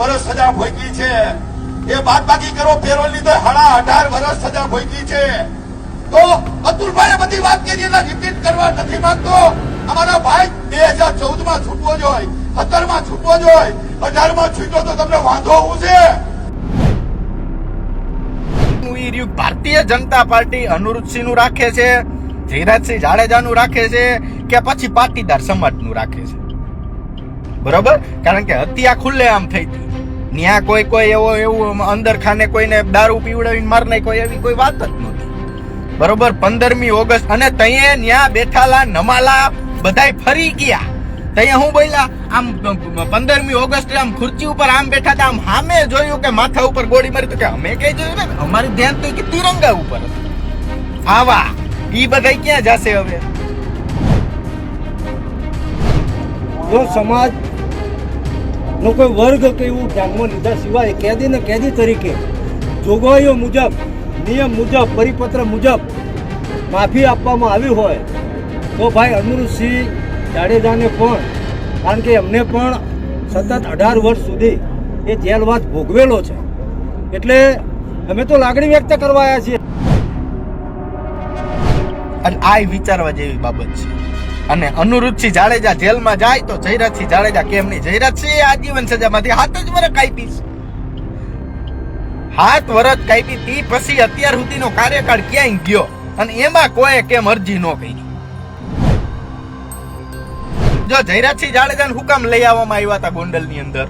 વર્ષ સજા ભોગવી છે. એ બાદ બાકી કરો પેરોલ તો સાડા અઢાર વર્ષ સજા ભોગવી છે. તો અતુલભાઈ બધી વાત કરી, એના રિપીટ કરવા નથી માંગતો. અમારા ભાઈ બે હજાર ચૌદમાં છૂટવો જોઈએ સત્તરમાં છૂટવો જોઈએ અઢારમાં છૂટ્યો તો તમને વાંધો આવશે છે? ભારતીય જનતા પાર્ટી અનુરૂધસિંહનું રાખે છે જયરાજસિંહ જાડેજા નું રાખે છે, કે પછી પાટીદાર સમાજનું રાખે છે? બરોબર? કારણ કે હત્યા ખુલ્લે આમ થઈ હતી ન્યા કોઈ કોઈ એવો એવું અંદર ખાને કોઈને દારૂ પીવડાવીને માર નાખ્યો એવી કોઈ વાત જ નહોતી. બરોબર, પંદરમી ઓગસ્ટ અને તઈએ ન્યા બેઠાલા, નમાલા, બધાય ફરી ગયા. તઈએ હું બોલ્યા, આમ પંદરમી ઓગસ્ટે આમ ખુરચી ઉપર આમ બેઠા હતા, આમ સામે જોયું કે માથા ઉપર ગોળી મારી તો કે અમે કઈ જોયું ને અમારું ધ્યાન તો કે તિરંગા ઉપર આવા, ઈ બધા ક્યાં જશે હવે? જો સમાજ નો કોઈ વર્ગ કે એવું ધ્યાનમાં લીધા સિવાય કેદીને કેદી તરીકે જોગવાઈઓ મુજબ, નિયમ મુજબ, પરિપત્ર મુજબ માફી આપવામાં આવી હોય તો ભાઈ અનુરસિંહ જાડેજાને પણ, કારણ કે એમને પણ સતત અઢાર વર્ષ સુધી એ જેલવાસ ભોગવેલો છે. એટલે અમે તો લાગણી વ્યક્ત કરવા આવ્યા છીએ. અને આ વિચારવા જેવી બાબત છે. અને અનુરૂધસિંહ જાડેજા જેલમાં જાય તો જયરાજસિંહ જાડેજા કેમ નહીં જયરાજસિંહ આજીવન સજામાંથી હાથ જ વરત કાપીશ હાથ વરત કાપી તી પછી અત્યાર સુધીનો કાર્યકાળ ક્યાંય ગયો? અને એમાં કોઈ કેમ અરજી ન કરી? જો જયરાજસિંહ જાડેજાને હુકામ લઈ આવવામાં આવ્યા હતા ગોંડલની અંદર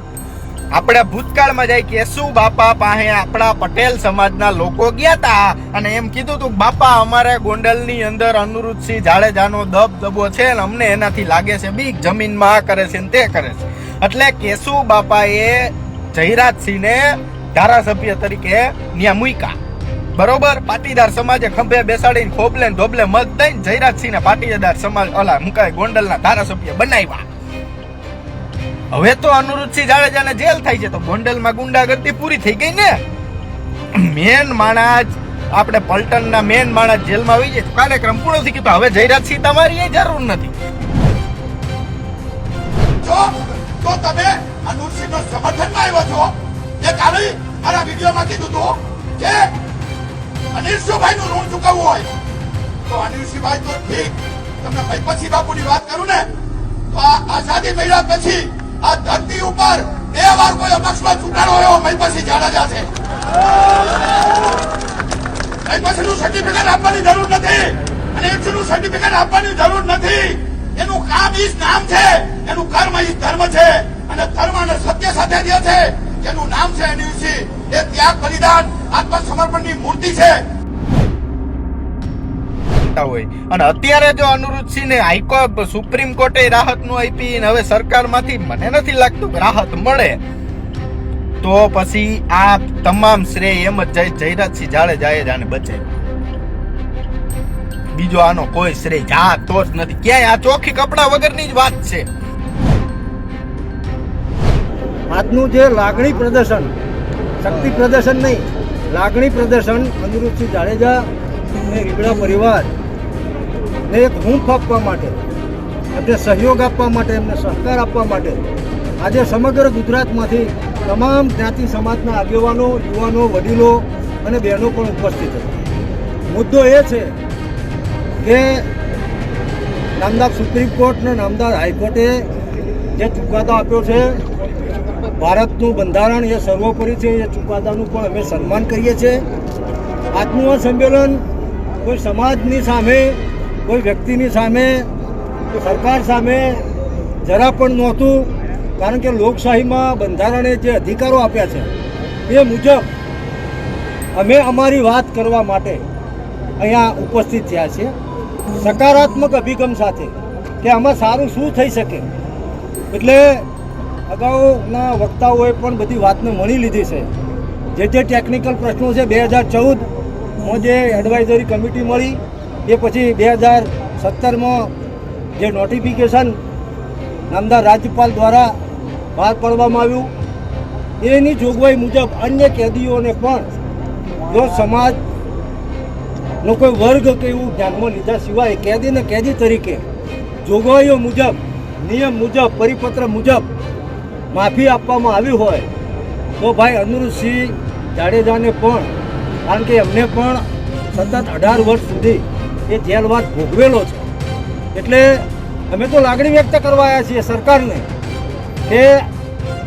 આપણે ભૂતકાળમાં જાય કે શું બાપા પાસે આપણા પટેલ સમાજના લોકો ગયા હતા અને એમ કીધું તું, બાપા, અમારે ગોંડલની અંદર અનુરૂધસિંહ જાડેજાનો દબદબો છે ને અમને એનાથી લાગે છે બીક. જમીનમાં આ કરે છે ને તે કરે છે. એટલે કેશુ બાપાએ જયરાજસિંહને ધારાસભ્ય તરીકે ન્યા મૂક્યા? બરોબર? પાટીદાર સમાજે ખંભે બેસાડીને ખોબલે ધોબલે મત દઈને જયરાજસિંહને પાટીદાર સમાજ ઓલા મુકાય ગોંડલના ધારાસભ્ય બનાવ્યા. હવે તો અનુરૂધસિંહ જાડેજાને જેલ થાય છે તો ગોંડલમાં ગુંડાગર્દી પૂરી થઈ ગઈ ને? મેન માણસ, આપણે પલટણના મેન માણસ જેલમાં આવી જાય કાર્યક્રમ પૂરો થઈ ગયો. તો હવે જયરાજસિંહ તમારી એ જરૂર નથી. તો તમે અનુસિંહ નો સમર્થનમાં આવ્યો છો. જે કાલે મારા વિડીયોમાં કીધું હતું કે અનિલસિંહભાઈ નું ઋણ ચૂકવવું હોય. તો અનિલસિંહભાઈ તો ઠીક. તમને ભાઈ પછી બાપુની વાત કરું ને? તો આ આઝાદી મળ્યા પછી આ ધરતી ઉપર બે વાર કોઈ અપક્ષમાં ચૂંટાણો એવો મય પછી જાડેજા છે. પછીનું સર્ટિફિકેટ આપવાની જરૂર નથી. આપવાની જરૂર નથી. એનું કામ ઈ નામ છે. એનું કર્મ ઈ ધર્મ છે. અને ધર્મ અને સત્ય સાથે જે છે, એનું નામ છે એ ત્યાગ બલિદાન, આત્મસમર્પણની મૂર્તિ છે. કરતા હોય. અને અત્યારે જો અનુરૂધસિંહને હાઈકો સુપ્રીમ કોર્ટે રાહતનું આપી ને હવે સરકારમાંથી મને નથી લાગતું રાહત મળે, તો પછી આ તમામ શ્રેય એમ જ જાય જયરાજસિંહ જાડેજાએ જ આને બચાવ્યું બીજો આનો કોઈ શ્રેય જા તો જ નથી. ક્યાંય આ ચોખ્ખી કપડા વગરની જ વાત છે. આજનું જે લાગણી પ્રદર્શન, શક્તિ પ્રદર્શન નહીં, લાગણી પ્રદર્શન અનુરૂપસિંહ જાડેજા ને રીબડા પરિવાર ને એક હૂંફ આપવા માટે, એમને સહયોગ આપવા માટે, એમને સહકાર આપવા માટે, આજે સમગ્ર ગુજરાતમાંથી તમામ જ્ઞાતિ સમાજના આગેવાનો, યુવાનો, વડીલો અને બહેનો પણ ઉપસ્થિત હતા. મુદ્દો એ છે કે નામદાર સુપ્રીમ કોર્ટ નામદાર હાઈકોર્ટે જે ચુકાદો આપ્યો છે, ભારતનું બંધારણ એ સર્વોપરી છે, એ ચુકાદાનું પણ અમે સન્માન કરીએ છીએ. આજનું સંમેલન કોઈ સમાજની સામે કોઈ વ્યક્તિની સામે સરકાર સામે જરા પણ નહોતું, કારણ કે લોકશાહીમાં બંધારણે જે અધિકારો આપ્યા છે, એ મુજબ અમે અમારી વાત કરવા માટે અહીંયા ઉપસ્થિત થયા છીએ. સકારાત્મક અભિગમ સાથે કે આમાં સારું શું થઈ શકે, એટલે અગાઉના વક્તાઓએ પણ બધી વાતને મણી લીધી છે. જે જે ટેકનિકલ પ્રશ્નો છે, બે હજાર ચૌદમાં જે એડવાઇઝરી કમિટી મળી એ પછી બે હજાર સત્તરમાં જે નોટિફિકેશન નામદાર રાજ્યપાલ દ્વારા બહાર પાડવામાં આવ્યું, એની જોગવાઈ મુજબ અન્ય કેદીઓને પણ જો સમાજ નો કોઈ વર્ગ કે એવું ધ્યાનમાં લીધા સિવાય કેદીને કેદી તરીકે જોગવાઈઓ મુજબ, નિયમ મુજબ, પરિપત્ર મુજબ માફી આપવામાં આવી હોય, તો ભાઈ અનુરુદ્ધસિંહ જાડેજાને પણ, કારણ કે એમને પણ સતત અઢાર વર્ષ સુધી એ જેલવાસ ભોગવેલો છે. એટલે અમે તો લાગણી વ્યક્ત કરવા આવ્યા છીએ સરકારને કે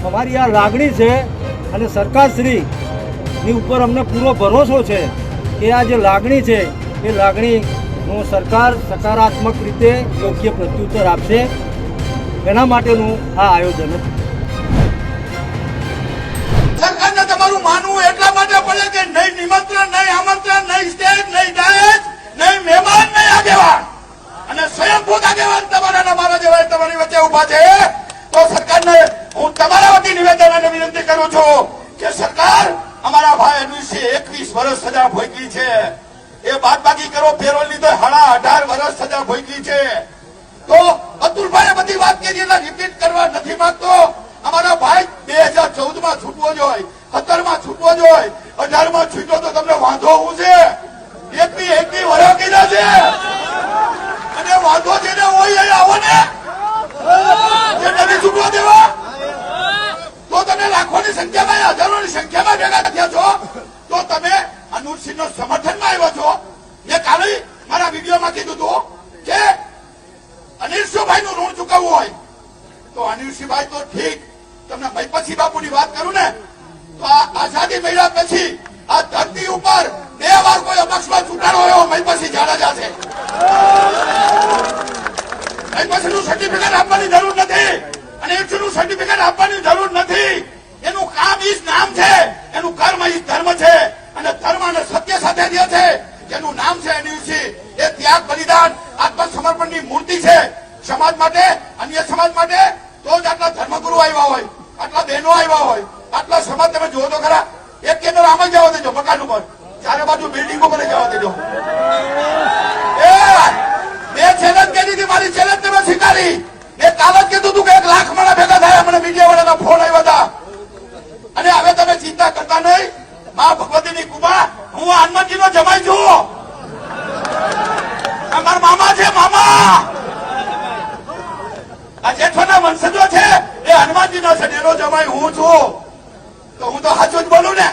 અમારી આ લાગણી છે અને સરકારશ્રીની ઉપર અમને પૂરો ભરોસો છે કે આ જે લાગણી છે, એ લાગણીનું સરકાર સકારાત્મક રીતે યોગ્ય પ્રત્યુત્તર આપશે. એના માટેનું આ આયોજન હતું. સરકારને તમારું માનવું એટલા માટે પડે કે નહીં નિમંત્રણ, નહીં આમંત્રણ, નહીં સ્ટેજ, નહીં દહેજ નહીં, મહેમાન નહીં આગેવાન અને સ્વયંભૂત આગેવાન તમારા મારા જેવા તમારી વચ્ચે ઊભા છે. તો સરકારને હું તમારા વતી નિવેદન અને વિનંતી કરું છું કે સરકાર અમારા ભાઈ અનુષે એકવીસ વર્ષ સજા ભોગવી છે. એ બાદ બાકી કરો પેરોલની તો હાડા અઢાર વર્ષ સજા ભોગવી છે. તો અતુલભાઈ બધી વાત કરી એટલે રિપીટ કરવા નથી માંગતો. અમારા ભાઈ બે હજાર ચૌદમાં છૂટવો જોઈએ સત્તરમાં છૂટવો જોઈએ અઢારમાં છૂટ્યો તો તમને વાંધો શું છે? એકની એકની વરો કીધા છે. અને વાંધો છે ને હોય અહીં આવો ને. તમે છૂટવા દેવા. તો તમે લાખોની સંખ્યામાં, હજારોની સંખ્યામાં ભેગા થયા છો. તો તમે અનુરસિંહ નો સમર્થનમાં આવ્યો છો. મેં કાલે મારા વિડીયોમાં કીધું હતું કે અનિલસિંહભાઈ નું ઋણ ચૂકવવું હોય. તો અનિલસિંહભાઈ તો ઠીક. તમને પછી બાપુની વાત કરું ને? તો આ આઝાદી મળ્યા પછી આ ધરતી ઉપર બે વાર કોઈ અપક્ષમાં ચૂંટાણો એવો મહીપસી જાડેજા છે મહીપસીનું સર્ટિફિકેટ આપવાની જરૂર નથી. અને નું સર્ટિફિકેટ આપવાની જરૂર નથી. એનું કામ ઈ નામ છે. એનું કર્મ ઈ ધર્મ છે. અને ધર્મ અને સત્ય સાથે જે છે, જેનું નામ છે અનિલસિંહ એ ત્યાગ, બલિદાન, આત્મસમર્પણની મૂર્તિ છે. સમાજ માટે, અન્ય સમાજ માટે તો જ આટલા ધર્મગુરુ આવ્યા હોય, આટલા બહેનો આવ્યા હોય, આટલા સમાજ તમે જુઓ તો ખરા. એક કેન્દ્ર આમાં જવા દેજો મકાન ઉપર. ચારે બાજુ બિલ્ડિંગો મને જવા દેજો. મેં ચેલેન્જ કરી હતી, મારી ચેલેન્જ તમે સ્વીકારી. મેં કાલે જ કીધું હતું કે એક લાખ માણા ભેગા થાય, મને મીડિયા વાળાના ફોન આવ્યા હતા. અને હવે તમે ચિંતા કરતા નહીં. મા ભગવતીની કુબા હું હનુમાનજી નો જમાઈ છું. મારા મામા છે, મામા. આ જેઠોના વંશજો છે, એ હનુમાનજી નો છે ને એનો જમાઈ હું છું. તો હું તો સાચું જ બોલું ને.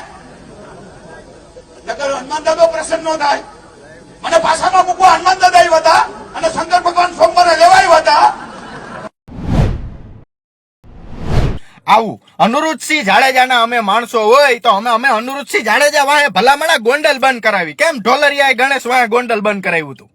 નકર હનુમાન દાદો પ્રસન્ન થાય. મને પાછામાં મૂકવા હનુમાન દાદા આવ્યા હતા અને શંકર ભગવાન સોમવારે લેવા આવ્યા હતા. આવું અનુરુદ્ધસિંહ જાડેજાના અમે માણસો હોય તો અમે અમે અનુરુદ્ધસિંહ જાડેજા વાહે ભલામણા ગોંડલ બંધ કરાવી. કેમ? ઢોલરિયાએ ગણેશ વાહે ગોંડલ બંધ કરાવ્યું હતું.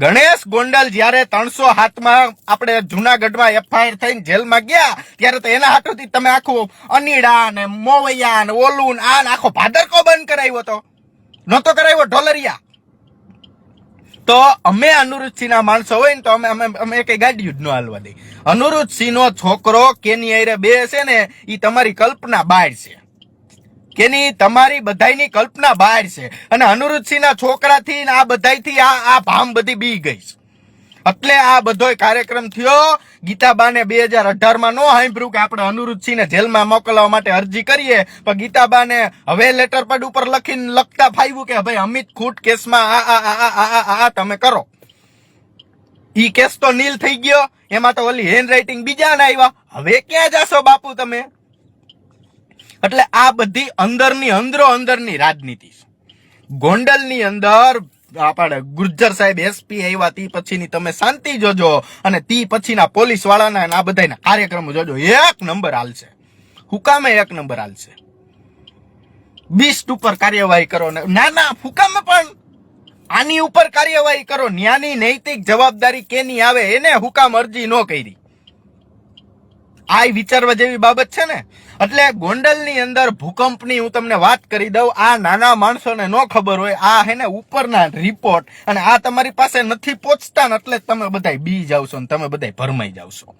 ગણેશ ગોંડલ જ્યારે ત્રણસો હાથમાં આપણે જુનાગઢમાં એફઆઈઆર થઈને જેલમાં ગયા, ત્યારે તો એના હાથોથી તમે આખું અનીડા ને મોવૈયા ને ઓલું ને આ આખો ભાદરકો બંધ કરાવ્યો તો. નહોતો કરાવ્યો, ઢોલરિયા. તો અમે અનુરુદ્ધસિંહના માણસો હોય ને તો અમે અમે અમે કઈ ગાડીયું જ ન હાલવા દઈ અનુરુદ્ધસિંહનો છોકરો કેની અરે બે છે ને એ તમારી કલ્પના બહાર છે. કેની તમારી બધાયની કલ્પના બહાર છે. અને અનુરુદ્ધસિંહના છોકરાથી આ બધાયથી આ આ ભામ બધી બી ગઈ છે. એટલે આ બધોય કાર્યક્રમ થયો. ગીતાબાને બે હજાર અઢારમાં નો સાંભળ્યું કે આપણે અનુરુદ્ધસિંહને જેલમાં મોકલવા માટે અરજી કરીએ. પણ ગીતાબાને હવે લેટર પેડ ઉપર લખીને લખતા ફાવ્યું કે ભાઈ, અમિત ખૂટ કેસમાં આ આ આ આ આ આ તમે કરો. ઈ કેસ તો નીલ થઈ ગયો. એમાં તો ઓલી હેન્ડ રાઇટિંગ બીજા આવ્યા હવે ક્યાં જાશો બાપુ તમે? એટલે આ બધી અંદરની, અંદરો અંદરની રાજનીતિ છે. ગોંડલની અંદર આપણે ગુર્જર સાહેબ એસપી આવ્યા, તી પછીની તમે શાંતિ જોજો અને તી પછીના પોલીસ વાળાના આ બધાના કાર્યક્રમો જોજો. એક નંબર હાલશે હુકામે એક નંબર હાલશે બીસ્ટ ઉપર કાર્યવાહી કરો. ને, ના ના હુકામે પણ. આની ઉપર કાર્યવાહી કરો. ન્યાની નૈતિક જવાબદારી કેની આવે એને હુકામ અરજી ન કરી. આ વિચારવા જેવી બાબત છે ને? એટલે ગોંડલની અંદર ભૂકંપની હું તમને વાત કરી દઉં, આ નાના માણસોને ન ખબર હોય, આ હે ને ઉપરના રિપોર્ટ અને આ તમારી પાસે નથી પહોંચતા ને એટલે તમે બધા બી જાવશો ને તમે બધા ભરમાઈ જાવશો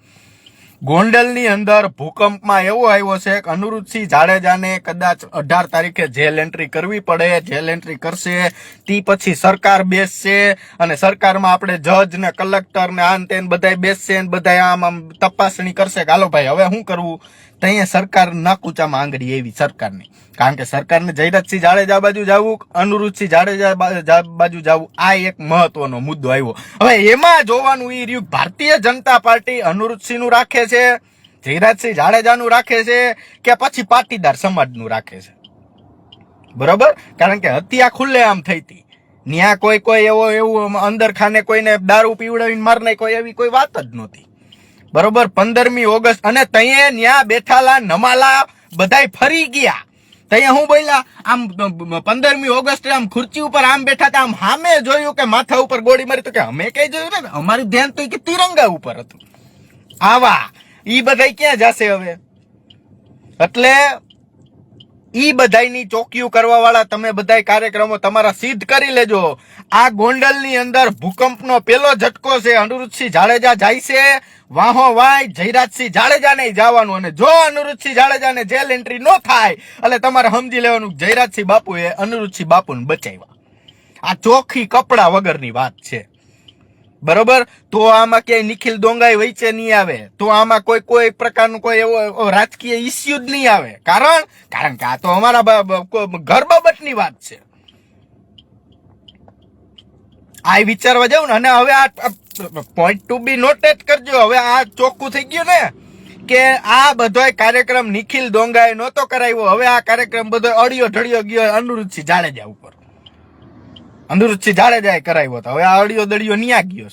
ગોંડલની અંદર ભૂકંપમાં એવો આવ્યો છે કે અનુરૂધસિંહ જાડેજાને કદાચ અઢાર તારીખે જેલ એન્ટ્રી કરવી પડે, જેલ એન્ટ્રી કરશે, તે પછી સરકાર બેસશે, અને સરકારમાં આપણે જજ ને કલેક્ટર ને આન તેન બધા બેસશે ને બધા આમ આમ તપાસણી કરશે કે હાલો ભાઈ, હવે શું કરવું? તો અહીંયા સરકાર નાકુચામાં આંગળી એવી સરકારની. કારણ કે સરકારને જયરાજસિંહ જાડેજા બાજુ જવું અનુરૂધસિંહ જાડેજા બાજુ જવું? આ એક મહત્વનો મુદ્દો આવ્યો. હવે એમાં જોવાનું એ રહ્યું ભારતીય જનતા પાર્ટી અનુરુદ્ધસિંહનું રાખે છે, જયરાજસિંહ જાડેજાનું રાખે છે કે પછી પાટીદાર સમાજનું રાખે છે? બરોબર? કારણ કે હત્યા ખુલ્લે આમ થઈ હતી. ન્યા કોઈ કોઈ એવો એવું અંદર ખાને કોઈને દારૂ પીવડાવીને માર કોઈ એવી કોઈ વાત જ નહોતી. બરોબર? પંદરમી ઓગસ્ટ અને તઈએ ન્યા બેઠાલા, નમાલા, બધાય ફરી ગયા. તઅહીંયા હું બોલ્યા, આમ પંદરમી ઓગસ્ટે આમ ખુરચી ઉપર આમ બેઠા હતા, આમ સામે જોયું કે માથા ઉપર ગોળી મારી તો કે અમે કઈ જોયું ને? અમારું ધ્યાન તો કે તિરંગા ઉપર હતું. આવા, ઈ બધાય ક્યાં જશે હવે? એટલે ઈ બધાયની ચોકીઓ કરવા વાળા તમે બધાય કાર્યક્રમો તમારા સિદ્ધ કરી લેજો. આ ગોંડલની અંદર ભૂકંપનો પેલો ઝટકો છે અનુરુદ્ધસિંહ જાડેજા જાય છે. વાહો વાય, જયરાજસિંહ જાડેજાને જવાનું અને જો અનિરુદ્ધસિંહ જાડેજાને જેલ એન્ટ્રી ન થાય, એટલે તમારે સમજી લેવાનું જયરાજસિંહ બાપુએ અનિરુદ્ધસિંહ બાપુને બચાવ્યા. આ ચોખ્ખી કપડા વગરની વાત છે. બરોબર? તો આમાં ક્યાંય નિખિલ દોંગાઈ વચ્ચે નહીં આવે. તો આમાં કોઈ કોઈ પ્રકારનું કોઈ એવો રાજકીય ઇસ્યુ જ નહીં આવે. કારણ કારણ કે આ તો અમારા ઘર વાત છે. આ વિચારવા જાવ ને, અને હવે આ પોઈન્ટ ટુ બી નોટેડ કરજો. હવે આ ચોખ્ખું થઈ ગયું ને, કે આ બધોય કાર્યક્રમ નિખિલ દોંગાએ નહોતો કરાવ્યો. હવે આ કાર્યક્રમ બધો અડિયો ઢળિયો ગયો અનિરુદ્ધસિંહ જાડેજા ઉપર. અનિરુદ્ધસિંહ જાડેજાએ કરાવ્યો હતો. હવે આ અડિયો દડિયો ન્યા ગયો.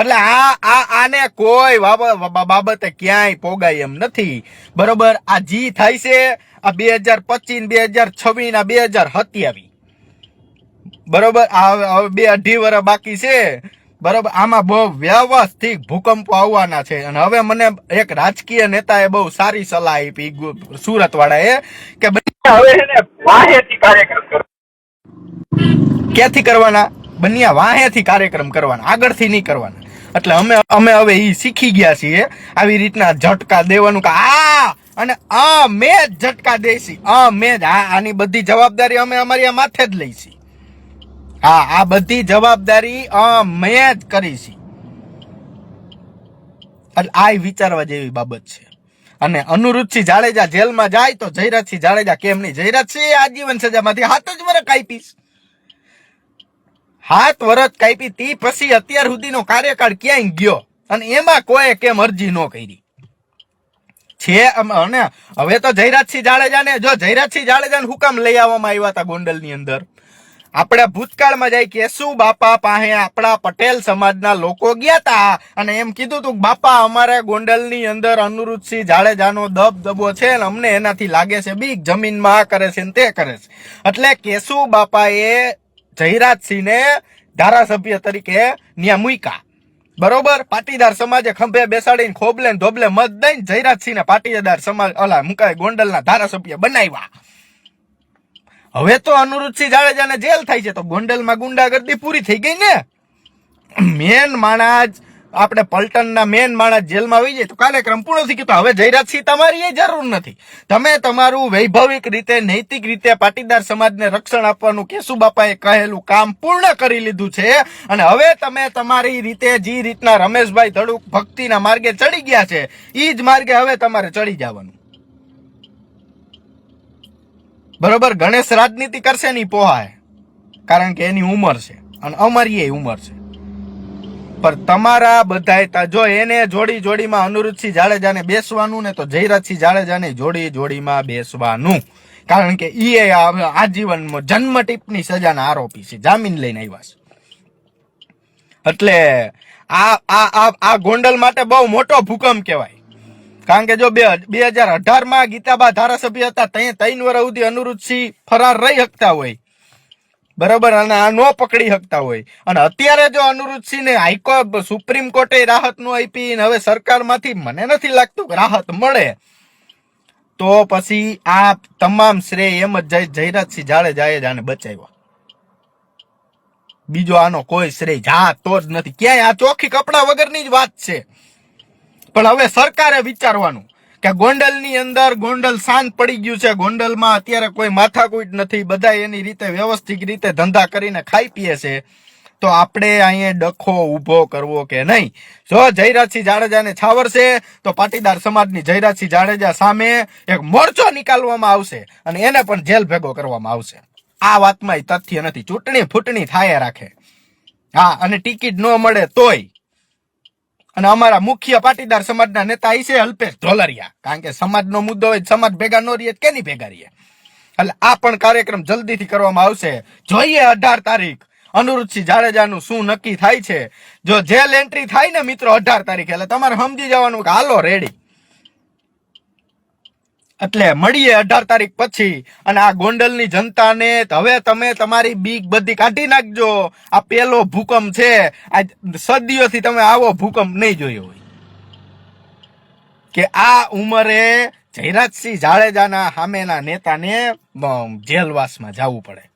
એટલે આ આ આને કોઈ બાબતે ક્યાંય પોગાય એમ નથી. બરોબર, આ જી થાય છે આ બે હજાર પચીસ, બે હજાર છવ્વીસ, આ બે હજાર સત્યાવીસ. બરોબર, આ હવે- બે અઢી વર્ષ બાકી છે. બરોબર, આમાં બહુ વ્યવસ્થિત ભૂકંપો આવવાના છે. અને હવે મને એક રાજકીય નેતાએ બહુ સારી સલાહ આપી સુરત વાળાએ કે હવે કાર્યક્રમ કરો ક્યાંથી કરવાના? બન્યા વાહેથી કાર્યક્રમ કરવાના, આગળથી નહીં કરવાના. એટલે અમે અમે હવે એ શીખી ગયા છીએ આવી રીતના ઝટકા દેવાનું કે આ અને આ મેં જ ઝટકા દેશી, આ મેં જ, આ આની બધી જવાબદારી અમે અમારી આ માથે જ લઈશી હા, આ બધી જવાબદારી મેં જ કરીશી એટલે આ વિચારવા જેવી બાબત છે. અને અનુરુદ્ધસિંહ જાડેજા જેલમાં જાય તો જયરાજસિંહ જાડેજા કેમ નહીં? જયરાજસિંહ આજીવન સજામાંથી હાથ જ વરસ કાપીશ હાથ વરસ કાપી તી પછી અત્યાર સુધીનો કાર્યકાળ ક્યાંય ગયો? અને એમાં કોઈ કેમ અરજી ન કરી? છે અને હવે તો જયરાજસિંહ જાડેજાને જો જયરાજસિંહ જાડેજાને હુકમ કામ લઈ આવવામાં આવ્યા હતા ગોંડલની અંદર. આપણે ભૂતકાળમાં જાય કેસુ બાપા પાસે આપણા પટેલ સમાજના લોકો ગયા હતા અને એમ કીધું તું કે બાપા, અમારે ગોંડલની અંદર અનુરૂધસિંહ જાડેજાનો દબદબો છે ને અમને એનાથી લાગે છે બીક, જમીનમાં આ કરે છે ને તે કરે છે. એટલે કેશુ બાપાએ જયરાજસિંહને ધારાસભ્ય તરીકે ન્યા મૂક્યા. બરોબર? પાટીદાર સમાજે ખંભે બેસાડીને ખોબલે ધોબલે મત દઈને જયરાજસિંહને પાટીદાર સમાજ ઓલા મુકાય ગોંડલના ધારાસભ્ય બનાવ્યા. હવે તો અનુરૂધસિંહ જાડેજાને જેલ થાય છે, તો ગોંડલમાં ગુંડાગર્દી પૂરી થઈ ગઈ ને? મેન માણસ આપણે પલટણના મેન માણસ જેલમાં આવી જાય તો કાર્યક્રમ પૂર્ણ થઈ ગયો. તો હવે જયરાજસિંહ તમારી એ જરૂર નથી. તમે તમારું વૈભવિક રીતે, નૈતિક રીતે પાટીદાર સમાજને રક્ષણ આપવાનું કેશુબાપાએ કહેલું કામ પૂર્ણ કરી લીધું છે. અને હવે તમે તમારી રીતે જે રીતના રમેશભાઈ ધડુક ભક્તિના માર્ગે ચડી ગયા છે. એ જ માર્ગે હવે તમારે ચડી જવાનું. બરોબર? ગણેશ રાજનીતિ કરશે નહીં પોહાય કારણ કે એની ઉંમર છે. અને અમારી એ ઉંમર છે. પણ તમારા બધાય તા જો એને જોડી જોડીમાં અનુરુદ્ધસિંહ જાડેજાને બેસવાનું ને તો જયરાજસિંહ જાડેજાને જોડી જોડીમાં બેસવાનું. કારણ કે એ આજીવનમાં આજીવન જન્મ ટીપની સજાના આરોપી છે. જામીન લઈને આવ્યા છે. એટલે આ આ આ ગોંડલ માટે બહુ મોટો ભૂકંપ કહેવાય. કારણ કે જો બે બે હજાર અઢારમાં ગીતાબા ધારાસભ્ય હતા ત્યાં ત્રણ વર્ષ સુધી અનુરુદ્ધસિંહ ફરાર રહી શકતા હોય. બરાબર? અને આ ન પકડી શકતા હોય. અને અત્યારે જો અનુરૂધસિંહને ને હાઈકોર્ટ સુપ્રીમ કોર્ટે રાહતનું આપી ને હવે સરકારમાંથી મને નથી લાગતું રાહત મળે, તો પછી આ તમામ શ્રેય એમ જ જય, જયરાજસિંહ જાડેજાએ જ આને બચાવ્યો. બીજો આનો કોઈ શ્રેય જા તો જ નથી. ક્યાંય આ ચોખ્ખી કપડા વગરની જ વાત છે. પણ હવે સરકારે વિચારવાનું કે ગોંડલની અંદર ગોંડલ શાંત પડી ગયું છે. ગોંડલમાં અત્યારે કોઈ માથાકૂટ નથી. બધા એની રીતે વ્યવસ્થિત રીતે ધંધા કરીને ખાઈ પીએ છે. તો આપણે અહીંયા ડખો ઊભો કરવો કે નહીં? જો જયરાજસિંહ જાડેજાને છાવરશે તો પાટીદાર સમાજની જયરાજસિંહ જાડેજા સામે એક મોરચો નીકાળવામાં આવશે અને એને પણ જેલ ભેગો કરવામાં આવશે. આ વાતમાં તથ્ય નથી. ચૂંટણી ફૂટણી થાય રાખે. હા, અને ટિકિટ ન મળે તોય અને અમારા મુખ્ય પાટીદાર સમાજના નેતા ઈ છે અલ્પેશ ઢોલરિયા. કારણ કે સમાજનો મુદ્દો હોય સમાજ ભેગા ન રહીએ કેની ભેગા રહીએ? એટલે આ પણ કાર્યક્રમ જલ્દીથી કરવામાં આવશે. જોઈએ અઢાર તારીખ. અનુરૂધસિંહ જાડેજાનું શું નક્કી થાય છે? જો જેલ એન્ટ્રી થાય ને મિત્રો અઢાર તારીખે, એટલે તમારે સમજી જવાનું કે હાલો રેડી એટલે મળીએ અઢાર તારીખ પછી. અને આ ગોંડલની જનતાને હવે તમે તમારી બીક બધી કાઢી નાખજો. આ પેલો ભૂકંપ છે. આ સદીઓથી તમે આવો ભૂકંપ નહીં જોયો હોય. કે આ ઉંમરે જયરાજસિંહ જાડેજાના સામેના નેતાને જેલવાસમાં જવું પડે.